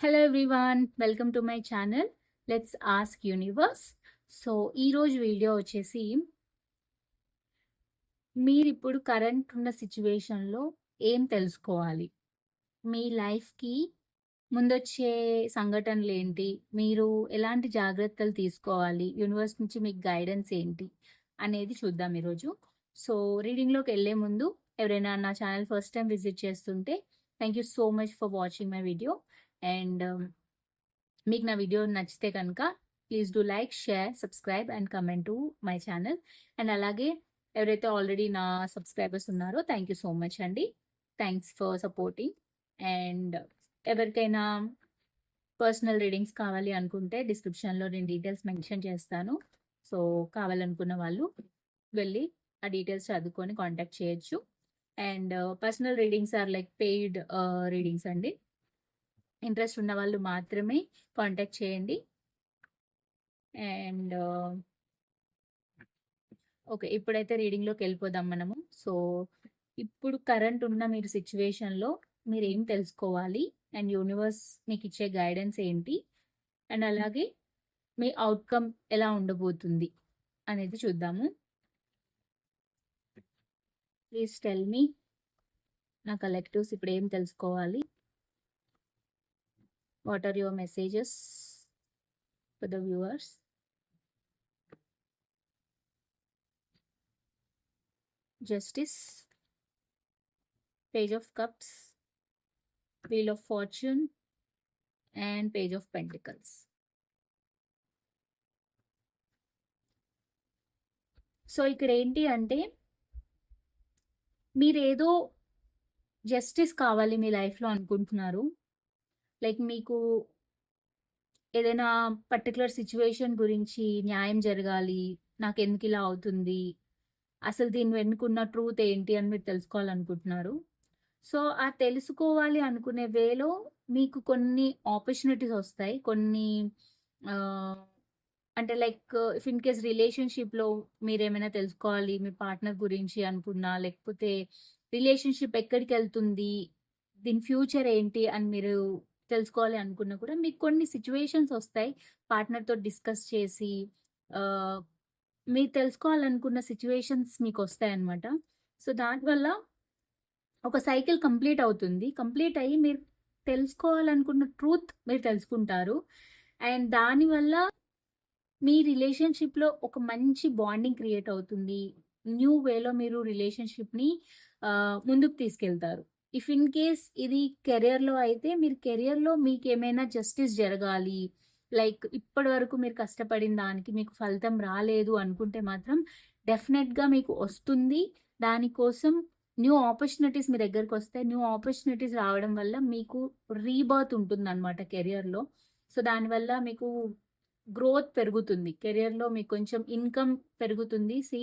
Hello everyone welcome to my channel let's ask universe so ఈరోజు video వచ్చేసి మీరు ఇప్పుడు కరెంట్ ఉన్న సిచ్యువేషన్లో ఏం తెలుసుకోవాలి? మీ లైఫ్కి ముందొచ్చే సంఘటనలు ఏంటి? మీరు ఎలాంటి జాగ్రత్తలు తీసుకోవాలి? యూనివర్స్ నుంచి మీకు గైడెన్స్ ఏంటి? అనేది చూద్దాం ఈరోజు. సో రీడింగ్లోకి వెళ్ళే ముందు ఎవరైనా నా ఛానల్ ఫస్ట్ టైం విజిట్ చేస్తుంటే thank you so much for watching my video and um, మీకు నా వీడియో నచ్చితే కనుక please do like share subscribe and comment to my channel. And అలాగే ఎవరైతే ఆల్రెడీ నా సబ్స్క్రైబర్స్ ఉన్నారో థ్యాంక్ యూ సో మచ్ అండి. Thanks for supporting. అండ్ ఎవరికైనా పర్సనల్ రీడింగ్స్ కావాలి అనుకుంటే డిస్క్రిప్షన్లో నేను డీటెయిల్స్ మెన్షన్ చేస్తాను. సో కావాలనుకున్న వాళ్ళు వెళ్ళి ఆ డీటెయిల్స్ చదువుకొని కాంటాక్ట్ చేయొచ్చు. And personal readings or like paid readings అండి. ఇంట్రెస్ట్ ఉన్న వాళ్ళు మాత్రమే కాంటాక్ట్ చేయండి. అండ్ ఓకే ఇప్పుడైతే రీడింగ్లోకి వెళ్ళిపోదాం మనము. సో ఇప్పుడు కరెంట్ ఉన్న మీరు సిచ్యువేషన్లో మీరు ఏం తెలుసుకోవాలి? అండ్ యూనివర్స్ మీకు ఇచ్చే గైడెన్స్ ఏంటి? అండ్ అలాగే మీ అవుట్కమ్ ఎలా ఉండబోతుంది అనేది చూద్దాము. Please tell me. నా కలెక్టివ్స్ ఇప్పుడు ఏం తెలుసుకోవాలి? What are your messages for the viewers justice page of cups wheel of fortune and page of pentacles so ఇక్కడ ఏంటి అంటే మీరేదో జస్టిస్ కావాలి మీ లైఫ్లో అనుకుంటున్నారు లైక్ మీకు ఏదైనా పర్టికులర్ సిచ్యువేషన్ గురించి న్యాయం జరగాలి నాకు ఎందుకు ఇలా అవుతుంది అసలు దీని వెనుకున్న ట్రూత్ ఏంటి అని మీరు తెలుసుకోవాలనుకుంటున్నారు. సో ఆ తెలుసుకోవాలి అనుకునే వేలో మీకు కొన్ని ఆపర్చునిటీస్ వస్తాయి. కొన్ని అంటే లైక్ ఇఫ్ ఇన్ కేస్ రిలేషన్షిప్లో మీరు ఏమైనా తెలుసుకోవాలి మీ పార్ట్నర్ గురించి అనుకున్నా లేకపోతే రిలేషన్షిప్ ఎక్కడికి వెళ్తుంది దీని ఫ్యూచర్ ఏంటి అని మీరు తెలుసుకోవాలి అనుకున్నా కూడా మీకు కొన్ని సిచ్యువేషన్స్ వస్తాయి. పార్ట్నర్తో డిస్కస్ చేసి మీరు తెలుసుకోవాలనుకున్న సిచ్యువేషన్స్ మీకు వస్తాయి అన్నమాట సో దానివల్ల ఒక సైకిల్ కంప్లీట్ అవుతుంది. కంప్లీట్ అయ్యి మీరు తెలుసుకోవాలనుకున్న ట్రూత్ మీరు తెలుసుకుంటారు. అండ్ దానివల్ల మీ రిలేషన్షిప్లో ఒక మంచి బాండింగ్ క్రియేట్ అవుతుంది. న్యూ వేలో మీరు రిలేషన్షిప్ని ముందుకు తీసుకెళ్తారు. ఇఫ్ ఇన్ కేస్ ఇది కెరియర్లో అయితే మీరు కెరియర్లో మీకు ఏమైనా జస్టిస్ జరగాలి లైక్ ఇప్పటి వరకు మీరు కష్టపడిన దానికి మీకు ఫలితం రాలేదు అనుకుంటే మాత్రం డెఫినెట్గా మీకు వస్తుంది. దానికోసం న్యూ ఆపర్చునిటీస్ మీ దగ్గరికి వస్తే న్యూ ఆపర్చునిటీస్ రావడం వల్ల మీకు రీబర్త్ ఉంటుంది అనమాట కెరియర్లో సో దానివల్ల మీకు గ్రోత్ పెరుగుతుంది. కెరియర్లో మీకు కొంచెం ఇన్కమ్ పెరుగుతుంది. See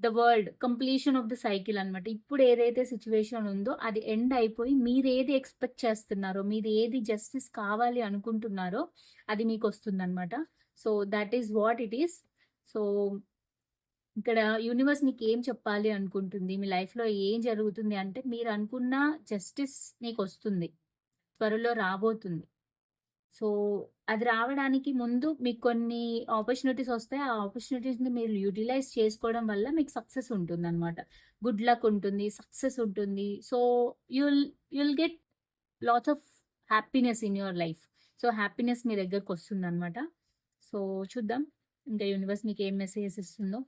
the world completion of the cycle అనమాట ఇప్పుడు ఏదైతే సిచ్యువేషన్ ఉందో అది ఎండ్ అయిపోయి మీరు ఏది ఎక్స్పెక్ట్ చేస్తున్నారో మీరు ఏది జస్టిస్ కావాలి అనుకుంటున్నారో అది మీకు వస్తుంది అనమాట so that is what it is so ఇక్కడ యూనివర్స్ నీకు ఏం చెప్పాలి అనుకుంటుంది? మీ లైఫ్లో ఏం జరుగుతుంది అంటే మీరు అనుకున్న జస్టిస్ నీకు వస్తుంది. త్వరలో రాబోతుంది. సో అది రావడానికి ముందు మీకు కొన్ని ఆపర్చునిటీస్ వస్తాయి. ఆ ఆపర్చునిటీస్ని మీరు యూటిలైజ్ చేసుకోవడం వల్ల మీకు సక్సెస్ ఉంటుంది అనమాట గుడ్ లక్ ఉంటుంది సక్సెస్ ఉంటుంది. So you'll you'll get lots of happiness in your life. So happiness మీ దగ్గరకు వస్తుంది అనమాట సో చూద్దాం. ఇంకా యూనివర్స్ మీకు ఏం మెసేజెస్ ఇస్తుందో.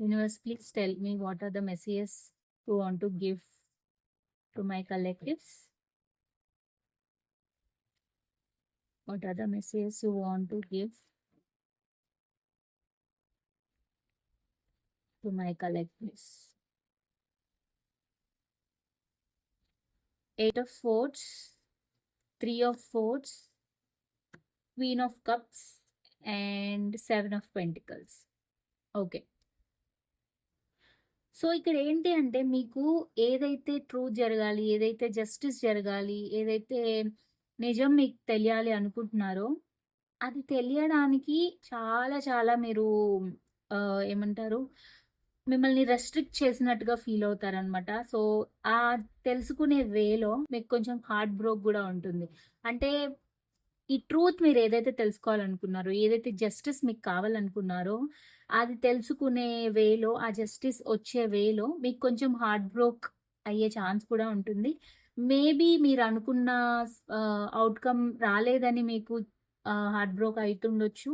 Universe please tell me what are the messages to want to give to my collectives. What other messages you want to give to my collectives eight of swords three of swords queen of cups and seven of pentacles okay so ఇక్కడ ఏంటి అంటే మీకు ఏదైతే truth జరగాలి ఏదైతే justice జరగాలి ఏదైతే నిజం మీకు తెలియాలి అనుకుంటున్నారో అది తెలియడానికి చాలా చాలా మీరు ఏమంటారు మిమ్మల్ని రెస్ట్రిక్ట్ చేసినట్టుగా ఫీల్ అవుతారనమాట. సో, ఆ తెలుసుకునే వేలో మీకు కొంచెం హార్ట్ బ్రోక్ కూడా ఉంటుంది. అంటే ఈ ట్రూత్ మీరు ఏదైతే తెలుసుకోవాలనుకున్నారో, ఏదైతే జస్టిస్ మీకు కావాలనుకున్నారో, అది తెలుసుకునే వేలో, ఆ జస్టిస్ వచ్చే వేలో మీకు కొంచెం హార్ట్ బ్రోక్ అయ్యే ఛాన్స్ కూడా ఉంటుంది. మేబీ మీరు అనుకున్న అవుట్కమ్ రాలేదని మీకు హార్ట్ బ్రోక్ అవుతుండొచ్చు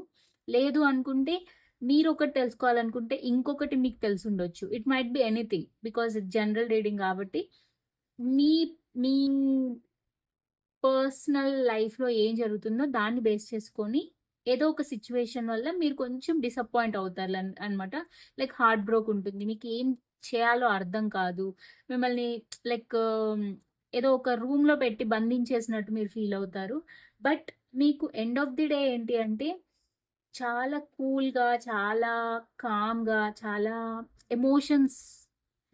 లేదు అనుకుంటే మీరు ఒకటి తెలుసుకోవాలనుకుంటే ఇంకొకటి మీకు తెలిసుండొచ్చు. It might be anything. Because it general reading కాబట్టి మీ మీ పర్సనల్ లైఫ్‌లో ఏం జరుగుతుందో దాన్ని బేస్ చేసుకొని ఏదో ఒక సిచ్యువేషన్ వల్ల మీరు కొంచెం డిసప్పాయింట్ అవుతారు అనమాట. లైక్ హార్ట్ బ్రోక్ ఉంటుంది. మీకు ఏం చేయాలో అర్థం కాదు. మిమ్మల్ని లైక్ um, ఏదో ఒక రూమ్‌లో పెట్టి బంధించేసినట్టు మీరు ఫీల్ అవుతారు. బట్ మీకు ఎండ్ ఆఫ్ ది డే ఏంటి అంటే చాలా కూల్‌గా, చాలా కామ్‌గా, చాలా ఎమోషన్స్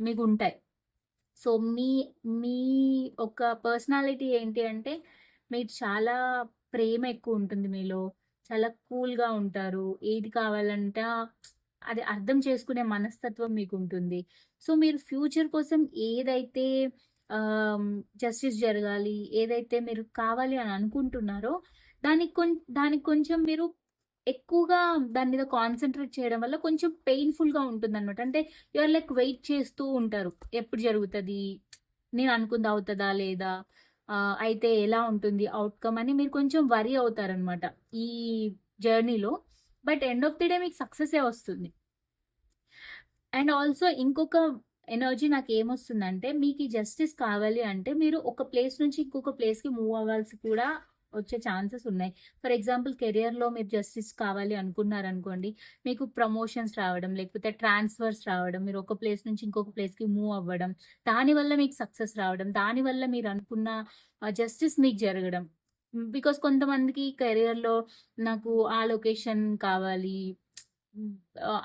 మీకు ఉంటాయి సో, మీ మీ ఒక పర్సనాలిటీ ఏంటి అంటే మీరు చాలా ప్రేమ ఎక్కువ ఉంటుంది మీలో. చాలా కూల్‌గా ఉంటారు. ఏది కావాలంట అది అర్థం చేసుకునే మనస్తత్వం మీకు ఉంటుంది సో, మీరు ఫ్యూచర్ కోసం ఏదైతే జస్టిస్ జరగాలి, ఏదైతే మీరు కావాలి అని అనుకుంటున్నారో దానికి కొం దానికి కొంచెం మీరు ఎక్కువగా దాని మీద కాన్సన్ట్రేట్ చేయడం వల్ల కొంచెం పెయిన్‌ఫుల్‌గా ఉంటుందనమాట. అంటే యూ ఆర్ లైక్ వెయిట్ చేస్తూ ఉంటారు. ఎప్పుడు జరుగుతుంది నేను అనుకుంది అవుతుందా లేదా? అయితే ఎలా ఉంటుంది అవుట్కమ్ అని మీరు కొంచెం వరీ అవుతారనమాట. ఈ జర్నీలో. But end of the day మీకు సక్సెసే వస్తుంది. అండ్ ఆల్సో ఇంకొక ఎనర్జీ నాకు ఏమొస్తుందంటే మీకు ఈ జస్టిస్ కావాలి అంటే మీరు ఒక ప్లేస్ నుంచి ఇంకొక ప్లేస్‌కి మూవ్ అవ్వాల్సి కూడా వచ్చే ఛాన్సెస్ ఉన్నాయి. ఫర్ ఎగ్జాంపుల్ కెరియర్‌లో మీరు జస్టిస్ కావాలి అనుకున్నారనుకోండి. మీకు ప్రమోషన్స్ రావడం, లేకపోతే ట్రాన్స్‌ఫర్స్ రావడం, మీరు ఒక ప్లేస్ నుంచి ఇంకొక ప్లేస్‌కి మూవ్ అవ్వడం, దానివల్ల మీకు సక్సెస్ రావడం, దానివల్ల మీరు అనుకున్న జస్టిస్ మీకు జరగడం. బికాస్ కొంతమందికి కెరియర్‌లో నాకు ఆ లొకేషన్ కావాలి.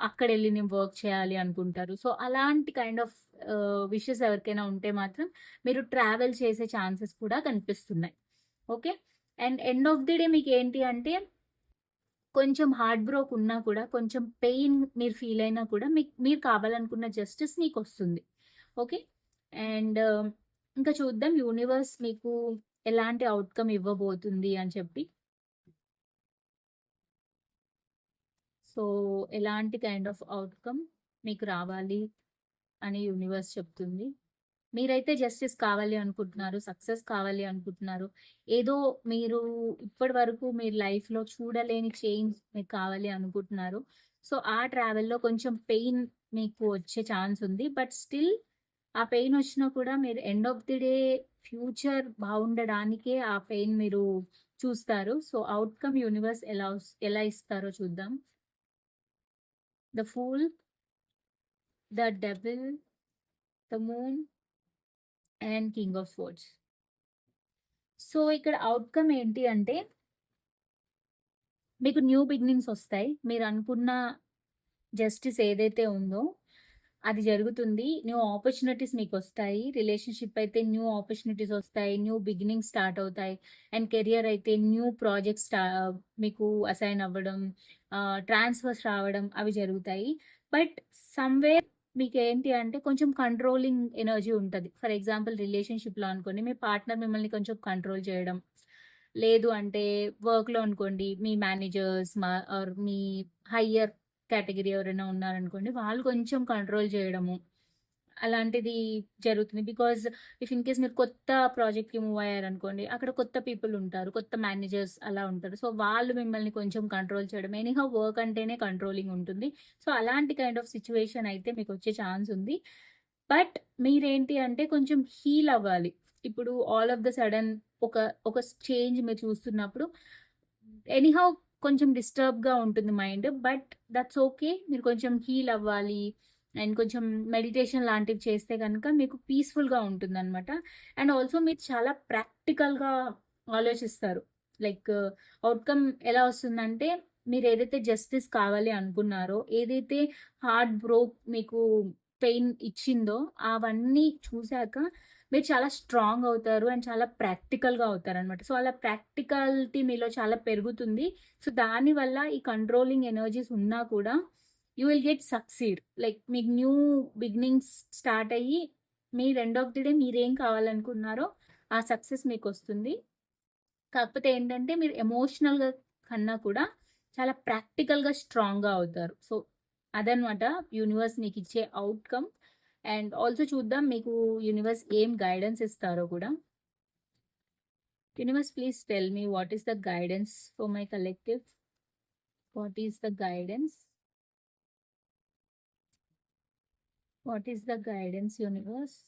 అక్కడ వెళ్ళి నేను వర్క్ చేయాలి అనుకుంటారు. సో, అలాంటి కైండ్ ఆఫ్ విషెస్ ఎవరికైనా ఉంటే మాత్రం మీరు ట్రావెల్ చేసే ఛాన్సెస్ కూడా కనిపిస్తున్నాయి. Okay. And end of the day మీకేంటి అంటే కొంచెం హార్ట్ బ్రోక్ ఉన్నా కూడా, కొంచెం పెయిన్ మీరు ఫీల్ అయినా కూడా మీకు మీరు కావాలనుకున్న జస్టిస్ మీకు వస్తుంది ఓకే. అండ్ ఇంకా చూద్దాం యూనివర్స్ మీకు ఎలాంటి ఔట్‌కమ్ ఇవ్వబోతుంది అని చెప్పి. సో, ఎలాంటి కైండ్ ఆఫ్ అవుట్కమ్ మీకు రావాలి అని యూనివర్స్ చెప్తుంది. మీరైతే జస్టిస్ కావాలి అనుకుంటున్నారు. సక్సెస్ కావాలి అనుకుంటున్నారు. ఏదో మీరు ఇప్పటి వరకు మీ లైఫ్‌లో చూడలేని చేంజ్ మీకు కావాలి అనుకుంటున్నారు. సో, ఆ ట్రావెల్‌లో కొంచెం పెయిన్ మీకు వచ్చే ఛాన్స్ ఉంది. బట్ స్టిల్ ఆ పెయిన్ వచ్చినా కూడా మీరు end of the day future బాగుండడానికే ఆ పెయిన్ మీరు చూస్తారు. సో, అవుట్కమ్ యూనివర్స్ ఎలా ఎలా ఇస్తారో చూద్దాం. The fool, the devil, the moon and king of swords. So, ఇక్కడ అవుట్కమ్ ఏంటి అంటే మీకు న్యూ బిగినింగ్స్ వస్తాయి. మీరు అనుకున్న జస్టిస్ ఏదైతే ఉందో అది జరుగుతుంది. న్యూ ఆపర్చునిటీస్ మీకు వస్తాయి రిలేషన్‌షిప్ అయితే న్యూ ఆపర్చునిటీస్ వస్తాయి. న్యూ బిగినింగ్ స్టార్ట్ అవుతాయి. అండ్ కెరియర్ అయితే న్యూ ప్రాజెక్ట్స్ స్టా మీకు అసైన్ అవ్వడం, ట్రాన్స్‌ఫర్స్ రావడం అవి జరుగుతాయి. బట్ సమ్‌వేర్ మీకేంటి అంటే కొంచెం కంట్రోలింగ్ ఎనర్జీ ఉంటుంది ఫర్ ఎగ్జాంపుల్ రిలేషన్‌షిప్‌లో అనుకోండి మీ పార్ట్నర్ మిమ్మల్ని కొంచెం కంట్రోల్ చేయడం. లేదు అంటే వర్క్‌లో అనుకోండి మీ మేనేజర్స్ మా ఆర్ మీ హయ్యర్ కేటగిరీ ఎవరైనా ఉన్నారనుకోండి వాళ్ళు కొంచెం కంట్రోల్ చేయడము. అలాంటిది జరుగుతుంది. బికాజ్ ఇఫ్ ఇన్ కేస్ మీరు కొత్త ప్రాజెక్ట్‌కి మూవ్ అయ్యారనుకోండి అక్కడ కొత్త పీపుల్ ఉంటారు. కొత్త మేనేజర్స్ అలా ఉంటారు. సో, వాళ్ళు మిమ్మల్ని కొంచెం కంట్రోల్ చేయడం. ఎనీహౌ వర్క్ అంటేనే కంట్రోలింగ్ ఉంటుంది. సో, అలాంటి కైండ్ ఆఫ్ సిచ్యువేషన్ అయితే మీకు వచ్చే ఛాన్స్ ఉంది. బట్ మీరేంటి అంటే కొంచెం హీల్ అవ్వాలి. ఇప్పుడు ఆల్ ఆఫ్ ద సడన్ ఒక ఒక చేంజ్ మీరు చూస్తున్నప్పుడు ఎనీహౌ కొంచెం డిస్టర్బ్‌గా ఉంటుంది మైండ్. But that's okay. మీరు కొంచెం హీల్ అవ్వాలి. అండ్ కొంచెం మెడిటేషన్ లాంటివి చేస్తే కనుక మీకు పీస్‌ఫుల్‌గా ఉంటుందనమాట. అండ్ ఆల్సో మీరు చాలా ప్రాక్టికల్‌గా ఆలోచిస్తారు. లైక్ అవుట్కమ్ uh, ఎలా వస్తుందంటే మీరు ఏదైతే జస్టిస్ కావాలి అనుకున్నారో, ఏదైతే హార్ట్ బ్రోక్ మీకు పెయిన్ ఇచ్చిందో అవన్నీ చూశాక మీరు చాలా స్ట్రాంగ్ అవుతారు. అండ్ చాలా ప్రాక్టికల్‌గా అవుతారు అనమాట సో, అలా ప్రాక్టికాలిటీ మీలో చాలా పెరుగుతుంది. సో, దానివల్ల ఈ కంట్రోలింగ్ ఎనర్జీస్ ఉన్నా కూడా you will get succeed like మీకు న్యూ బిగినింగ్స్ స్టార్ట్ అయ్యి మీ ఎండ్ ఆఫ్ ది డే మీరేం కావాలనుకున్నారో ఆ సక్సెస్ మీకు వస్తుంది కాకపోతే ఏంటంటే మీరు ఎమోషనల్గా కన్నా కూడా చాలా ప్రాక్టికల్గా స్ట్రాంగ్గా అవుతారు సో అదనమాట యూనివర్స్ మీకు ఇచ్చే అవుట్కమ్ అండ్ ఆల్సో చూద్దాం మీకు యూనివర్స్ ఏం గైడెన్స్ ఇస్తారో కూడా. Universe please tell me what is the guidance for my collective what is the guidance what is the guidance universe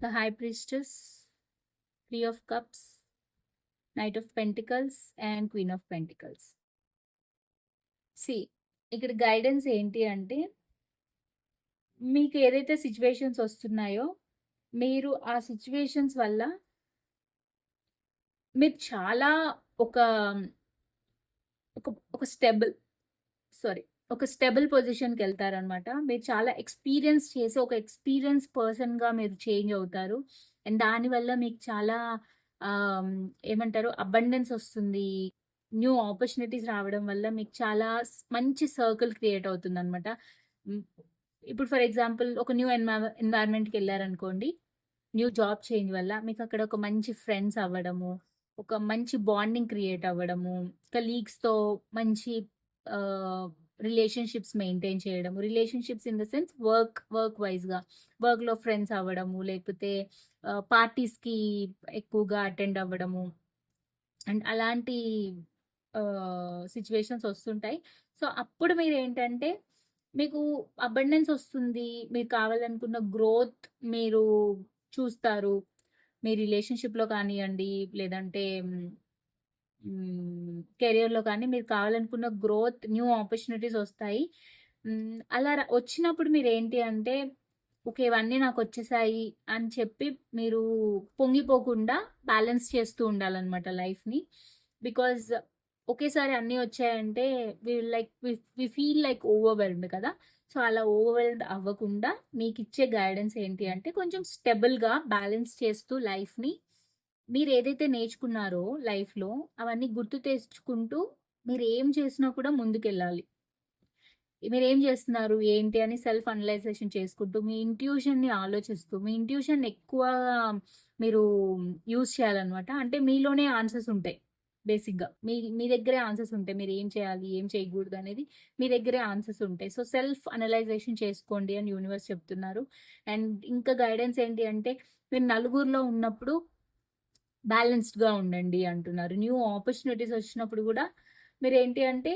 the High Priestess, Three of Cups, Knight of Pentacles, and Queen of Pentacles. See ఇక్కడ guidance ఏంటి అంటే మీకు ఏదైతే situations వస్తున్నాయో మీరు ఆ situations వల్ల మీరు చాలా ఒక ఒక స్టెబుల్ సారీ ఒక స్టెబుల్ పొజిషన్కి వెళ్తారనమాట మీరు చాలా ఎక్స్పీరియన్స్ చేసి ఒక ఎక్స్పీరియన్స్ పర్సన్గా మీరు చేంజ్ అవుతారు. అండ్ దానివల్ల మీకు చాలా ఏమంటారు అబండెన్స్ వస్తుంది. న్యూ ఆపర్చునిటీస్ రావడం వల్ల మీకు చాలా మంచి సర్కిల్ క్రియేట్ అవుతుంది అనమాట ఇప్పుడు ఫర్ ఎగ్జాంపుల్ ఒక న్యూ ఎన్వా ఎన్వైర్న్మెంట్కి వెళ్ళారనుకోండి న్యూ జాబ్ చేంజ్ వల్ల మీకు అక్కడ ఒక మంచి ఫ్రెండ్స్ అవ్వడము ఒక మంచి బాండింగ్ క్రియేట్ అవ్వడము కలీగ్స్తో మంచి రిలేషన్షిప్స్ మెయింటైన్ చేయడము. Relationships in the sense work work వైజ్గా. వర్క్లో ఫ్రెండ్స్ అవ్వడము లేకపోతే పార్టీస్కి ఎక్కువగా అటెండ్ అవ్వడము. అండ్ అలాంటి సిచ్యువేషన్స్ వస్తుంటాయి. సో అప్పుడు మీరు ఏంటంటే మీకు అబండెన్స్ వస్తుంది. మీరు కావాలనుకున్న గ్రోత్ మీరు చూస్తారు. మీ రిలేషన్షిప్లో కానివ్వండి లేదంటే కెరియర్లో కానీ మీరు కావాలనుకున్న గ్రోత్ న్యూ ఆపర్చునిటీస్ వస్తాయి. అలా వచ్చినప్పుడు మీరు ఏంటి అంటే ఓకే ఇవన్నీ నాకు వచ్చేసాయి అని చెప్పి మీరు పొంగిపోకుండా బ్యాలెన్స్ చేస్తూ ఉండాలన్నమాట లైఫ్ని. బికాజ్ ఒకేసారి అన్నీ వచ్చాయంటే we like we feel like overwhelmed కదా. సో అలా ఓవర్వెల్మ్డ్ అవ్వకుండా మీకు ఇచ్చే గైడెన్స్ ఏంటి అంటే కొంచెం స్టెబుల్గా బ్యాలెన్స్ చేస్తూ లైఫ్ని మీరు ఏదైతే నేర్చుకున్నారో లైఫ్లో అవన్నీ గుర్తు తెచ్చుకుంటూ మీరు ఏం చేసినా కూడా ముందుకెళ్ళాలి. మీరు ఏం చేస్తున్నారు ఏంటి అని సెల్ఫ్ అనలైజేషన్ చేసుకుంటూ మీ ఇంట్యూషన్ని ఆలోచిస్తూ మీ ఇంట్యూషన్ ఎక్కువ మీరు యూజ్ చేయాలన్నమాట. అంటే మీలోనే ఆన్సర్స్ ఉంటాయి. బేసిక్గా. మీ మీ దగ్గరే ఆన్సర్స్ ఉంటాయి. మీరు ఏం చేయాలి ఏం చేయకూడదు అనేది మీ దగ్గరే ఆన్సర్స్ ఉంటాయి. సో సెల్ఫ్ అనలైజేషన్ చేసుకోండి అని యూనివర్స్ చెప్తున్నారు. అండ్ ఇంకా గైడెన్స్ ఏంటి అంటే మీరు నలుగురిలో ఉన్నప్పుడు బ్యాలెన్స్డ్గా ఉండండి అంటున్నారు. న్యూ ఆపర్చునిటీస్ వచ్చినప్పుడు కూడా మీరు ఏంటి అంటే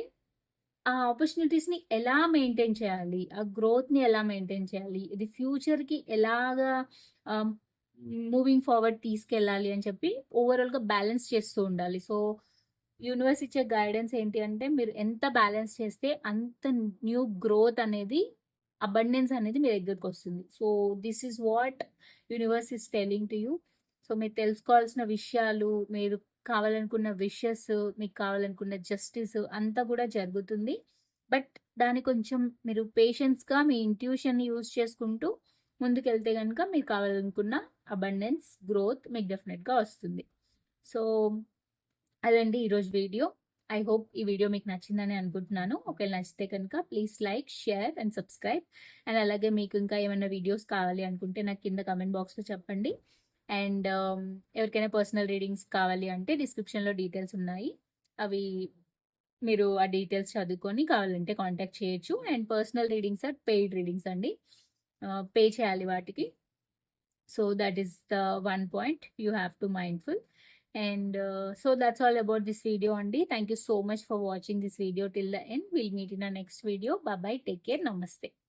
ఆ ఆపర్చునిటీస్ని ఎలా మెయింటైన్ చేయాలి? ఆ గ్రోత్ని ఎలా మెయింటైన్ చేయాలి? ఇది ఫ్యూచర్కి ఎలాగా మూవింగ్ ఫార్వర్డ్ తీసుకెళ్ళాలి అని చెప్పి ఓవరాల్గా బ్యాలెన్స్ చేస్తూ ఉండాలి. సో యూనివర్స్ ఇచ్చే గైడెన్స్ ఏంటి అంటే మీరు ఎంత బ్యాలెన్స్ చేస్తే అంత న్యూ గ్రోత్ అనేది అబండెన్స్ అనేది మీ దగ్గరకు వస్తుంది. So this is what universe is telling to you so మీరు తెలుసుకోవాల్సిన విషయాలు మీరు కావాలనుకున్న విషెస్ మీకు కావాలనుకున్న జస్టిస్ అంతా కూడా జరుగుతుంది. బట్ దాని కొంచెం మీరు పేషెన్స్గా మీ ఇంట్యూషన్ యూజ్ చేసుకుంటూ ముందుకెళ్తే కనుక మీరు కావాలనుకున్న అబండెన్స్ గ్రోత్ మీకు డెఫినెట్గా వస్తుంది. సో అదండి ఈరోజు వీడియో. ఐ హోప్ ఈ వీడియో మీకు నచ్చిందని అనుకుంటున్నాను. ఒకవేళ నచ్చితే కనుక please like share and subscribe and అలాగే మీకు ఇంకా ఏమైనా వీడియోస్ కావాలి అనుకుంటే నాకు కింద కమెంట్ బాక్స్లో చెప్పండి. అండ్ um, ఎవరికైనా పర్సనల్ రీడింగ్స్ కావాలి అంటే డిస్క్రిప్షన్లో డీటెయిల్స్ ఉన్నాయి. అవి మీరు ఆ డీటెయిల్స్ చదువుకొని కావాలంటే కాంటాక్ట్ చేయొచ్చు. And personal readings or paid readings అండి. Uh, పే చేయాలి వాటికి. so that is the one point you have to mindful. And uh, so that's all about this video Andy. thank you so much for watching this video till the end. We'll meet in our next video. Bye bye take care. Namaste.